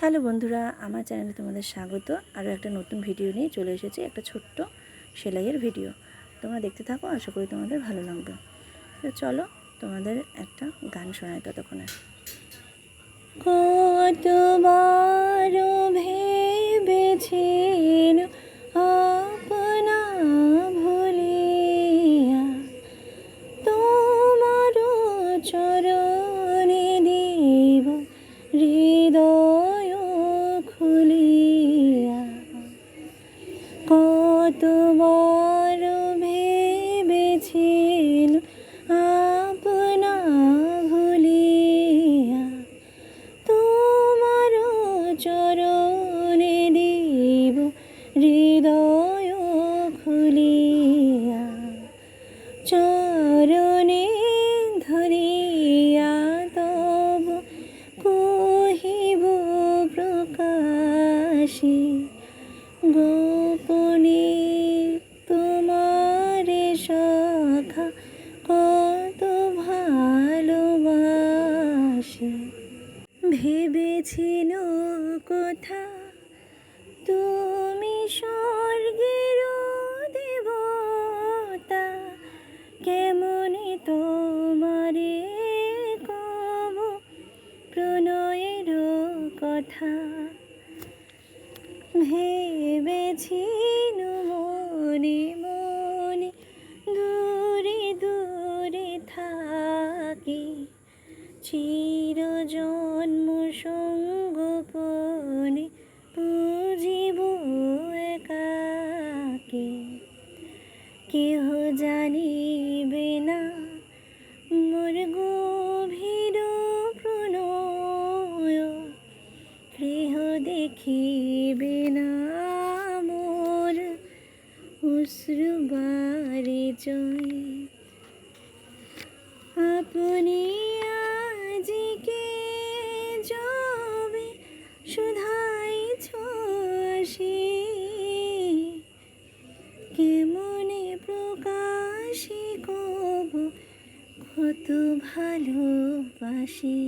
Hello বন্ধুরা, আমার চ্যানেলে তোমাদের স্বাগত। আরও একটা নতুন ভিডিও নিয়ে চলে এসেছি, একটা ছোট্ট সেলাইয়ের ভিডিও। তোমরা দেখতে থাকো, আশা করি তোমাদের ভালো লাগবে। তো চলো, তোমাদের একটা গান শোনায় ততক্ষণে। কতবার কতবার ভেবেছেন আপনা ভুলিয়া তোমার চরণে দিব হৃদয় খুলিয়া। চরণে ধরিয়া তব কহিব প্রকাশী গোপনে ভেবেছিল কোথা। তুমি স্বর্গের দেবতা কেমনে তোমারে কব? প্রণয়ের কথা। ভেবেছিল মনে চির জন্ম সঙ্গোপনে পুজিব একাকে। কেহ জানিবে না মোর গভীর প্রণয়। গৃহ দেখিবে না মোর অশ্রুবারে জয়। আপনি কত ভালোবাসি।